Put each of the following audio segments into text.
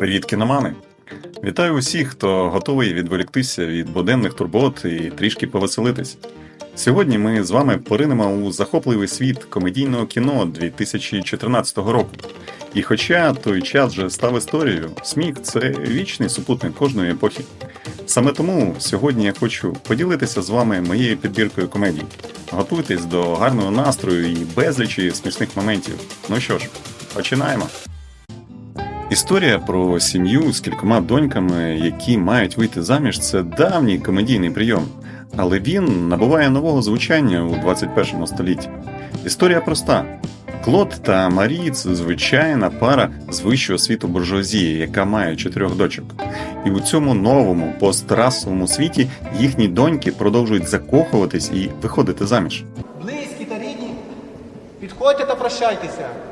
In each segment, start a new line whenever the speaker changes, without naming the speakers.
Привіт, кіномани! Вітаю усіх, хто готовий відволіктися від буденних турбот і трішки повеселитись. Сьогодні ми з вами поринемо у захопливий світ комедійного кіно 2014 року. І хоча той час вже став історією, сміх це вічний супутник кожної епохи. Саме тому сьогодні я хочу поділитися з вами моєю підбіркою комедій. Готуйтесь до гарного настрою і безлічі смішних моментів. Ну що ж, починаємо. Історія про сім'ю з кількома доньками, які мають вийти заміж, це давній комедійний прийом, але він набуває нового звучання у 21 столітті. Історія проста. Клод та Марі це звичайна пара з вищого світу буржуазії, яка має чотирьох дочок. І у цьому новому пострасовому світі їхні доньки продовжують закохуватись і виходити заміж.
Близькі та рідні, підходьте та прощайтеся.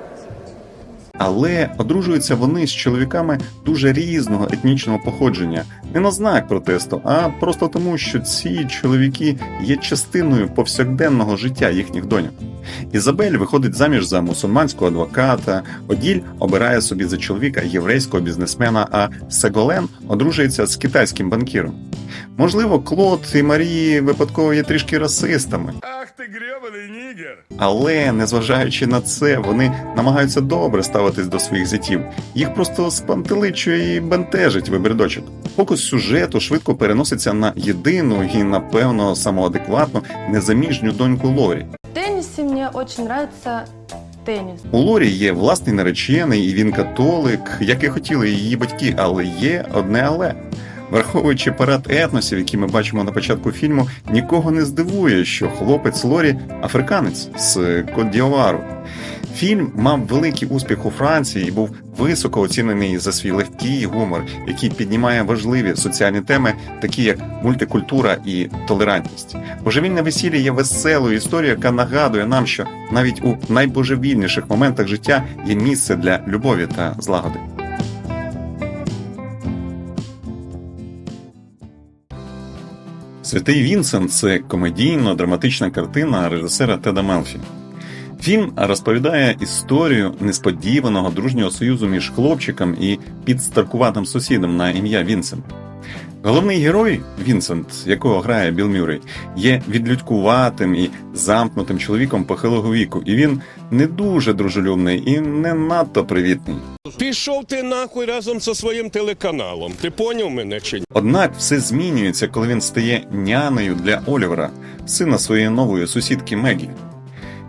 Але одружуються вони з чоловіками дуже різного етнічного походження, не на знак протесту, а просто тому, що ці чоловіки є частиною повсякденного життя їхніх доньок. Ізабель виходить заміж за мусульманського адвоката, Оділь обирає собі за чоловіка єврейського бізнесмена, а Сеголен одружується з китайським банкіром. Можливо, Клод і Марії випадково є трішки расистами,
ти гребаний нігер!
але незважаючи на це, вони намагаються добре ставитись до своїх зятів. Їх просто спантеличує і бентежить вибір дочок. Фокус сюжету швидко переноситься на єдину і, напевно, самоадекватну незаміжню доньку Лорі.
Теннисе мне очень нравится теннис.
У Лорі є власний наречений, і він католик, як і хотіли її батьки, але є одне але. Враховуючи парад етносів, які ми бачимо на початку фільму, нікого не здивує, що хлопець Лорі африканець з Кот-Діовару. Фільм мав великий успіх у Франції і був високо оцінений за свій легкий гумор, який піднімає важливі соціальні теми, такі як мультикультура і толерантність. Божевільне весілля є веселою історією, яка нагадує нам, що навіть у найбожевільніших моментах життя є місце для любові та злагоди. Святий Вінсент це комедійно-драматична картина режисера Теда Мелфі. Фільм розповідає історію несподіваного дружнього союзу між хлопчиком і підстаркуватим сусідом на ім'я Вінсент. Головний герой Вінсент, якого грає Біл Мюррей, є відлюдкуватим і замкнутим чоловіком похилого віку, і він не дуже дружелюбний і не надто привітний.
Пішов ти нахуй разом зі своїм телеканалом. Ти поняв мене чи ні?
Однак все змінюється, коли він стає нянею для Олівера, сина своєї нової сусідки Мегі.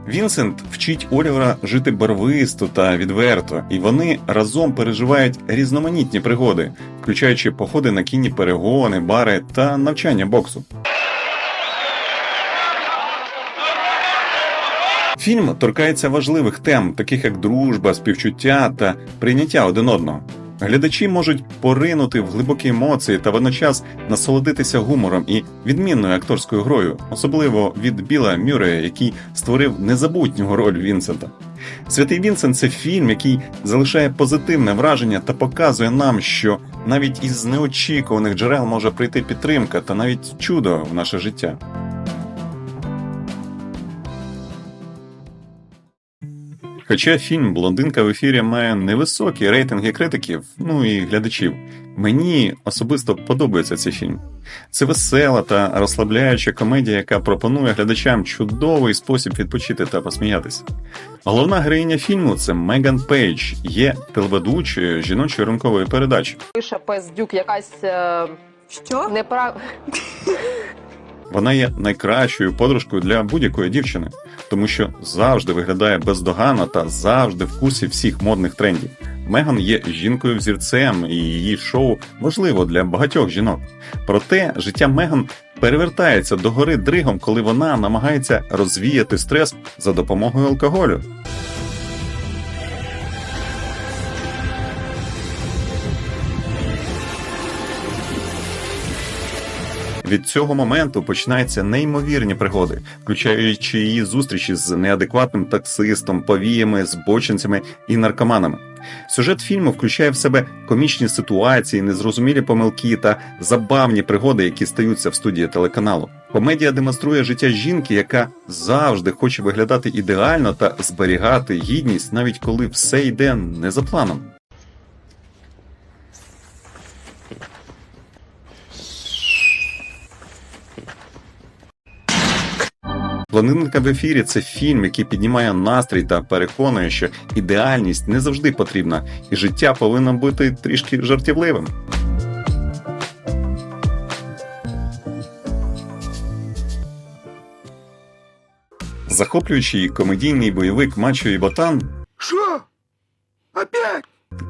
Вінсент вчить Олівера жити барвисто та відверто, і вони разом переживають різноманітні пригоди, включаючи походи на кінні перегони, бари та навчання боксу. Фільм торкається важливих тем, таких як дружба, співчуття та прийняття один одного. Глядачі можуть поринути в глибокі емоції та водночас насолодитися гумором і відмінною акторською грою, особливо від Біла Мюррея, який створив незабутню роль Вінсента. Святий Вінсент це фільм, який залишає позитивне враження та показує нам, що навіть із неочікуваних джерел може прийти підтримка та навіть чудо в наше життя. Хоча фільм Блондинка в ефірі має невисокі рейтинги критиків, ну і глядачів, мені особисто подобається цей фільм. Це весела та розслабляюча комедія, яка пропонує глядачам чудовий спосіб відпочити та посміятися. Головна героїня фільму це Меган Пейдж, є телеведучою жіночої ранкової передачі.
пише пиздюк якась е,
Що?
неправ...
Вона є найкращою подружкою для будь-якої дівчини, тому що завжди виглядає бездоганно та завжди в курсі всіх модних трендів. Меган є жінкою взірцем, і її шоу важливо для багатьох жінок. Проте життя Меган перевертається до гори дригом, коли вона намагається розвіяти стрес за допомогою алкоголю. Від цього моменту починаються неймовірні пригоди, включаючи її зустрічі з неадекватним таксистом, повіями, збочинцями і наркоманами. Сюжет фільму включає в себе комічні ситуації, незрозумілі помилки та забавні пригоди, які стаються в студії телеканалу. Комедія демонструє життя жінки, яка завжди хоче виглядати ідеально та зберігати гідність, навіть коли все йде не за планом. Блондинка в ефірі це фільм, який піднімає настрій та переконує, що ідеальність не завжди потрібна, і життя повинно бути трішки жартівливим. Захоплюючий комедійний бойовик Мачо і Ботан. Що? Опять?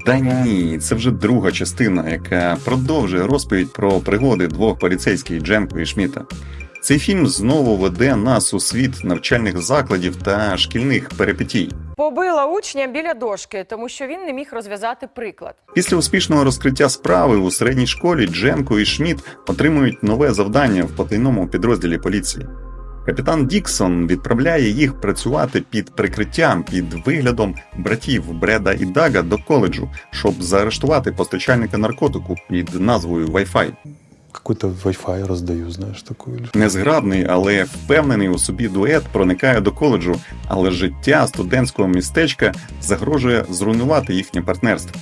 Та ні, це вже друга частина, яка продовжує розповідь про пригоди двох поліцейських Джемко і Шміта. Цей фільм знову веде нас у світ навчальних закладів та шкільних перипетій.
Побила учня біля дошки, тому що він не міг розв'язати приклад.
Після успішного розкриття справи у середній школі Джемко і Шміт отримують нове завдання в потайному підрозділі поліції. Капітан Діксон відправляє їх працювати під прикриттям під виглядом братів Бреда і Дага до коледжу, щоб заарештувати постачальника наркотику під назвою Wi-Fi.
Какой-то Wi-Fi роздаю, знаєш такой.
Незграбний, але впевнений у собі дует проникає до коледжу, але життя студентського містечка загрожує зруйнувати їхнє партнерство.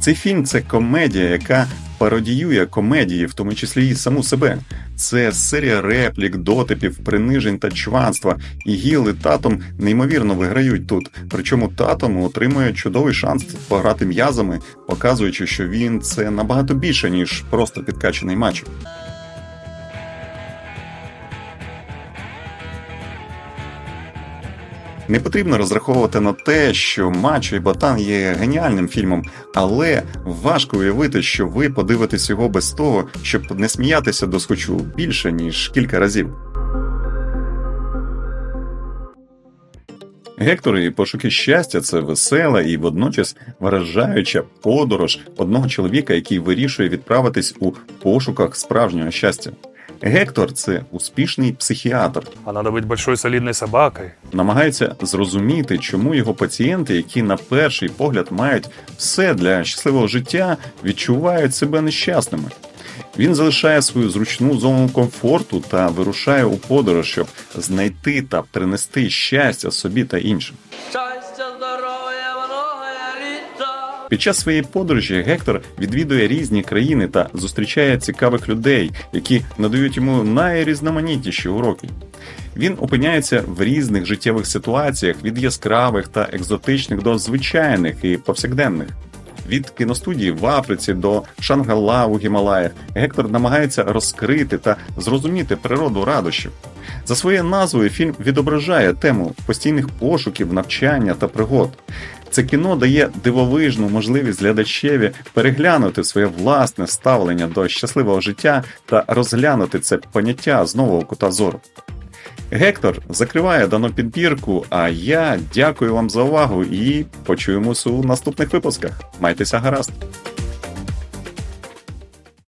Цей фільм це комедія, яка пародіює комедії, в тому числі і саму себе. Це серія реплік, дотипів, принижень та чванства. І Гіл і татом неймовірно виграють тут. Причому татом отримує чудовий шанс пограти м'язами, показуючи, що він це набагато більше, ніж просто підкачений матч. Не потрібно розраховувати на те, що Мачо і Ботан є геніальним фільмом, але важко уявити, що ви подивитесь його без того, щоб не сміятися до схочу більше ніж кілька разів. Гектор і пошуки щастя це весела і водночас вражаюча подорож одного чоловіка, який вирішує відправитись у пошуках справжнього щастя. Гектор це успішний психіатр,
А надо быть большой солидной собакой.
намагається зрозуміти, чому його пацієнти, які на перший погляд мають все для щасливого життя, відчувають себе нещасними. Він залишає свою зручну зону комфорту та вирушає у подорож, щоб знайти та принести щастя собі та іншим.
Щастя,
Під час своєї подорожі Гектор відвідує різні країни та зустрічає цікавих людей, які надають йому найрізноманітніші уроки. Він опиняється в різних життєвих ситуаціях від яскравих та екзотичних до звичайних і повсякденних. Від кіностудії в Африці до Шангала у Гімалаях Гектор намагається розкрити та зрозуміти природу радощів. За своєю назвою фільм відображає тему постійних пошуків, навчання та пригод. Це кіно дає дивовижну можливість глядачеві переглянути своє власне ставлення до щасливого життя та розглянути це поняття з нового кута зору. Гектор закриває дану підбірку, а я дякую вам за увагу і почуємося у наступних випусках. Майтеся гаразд!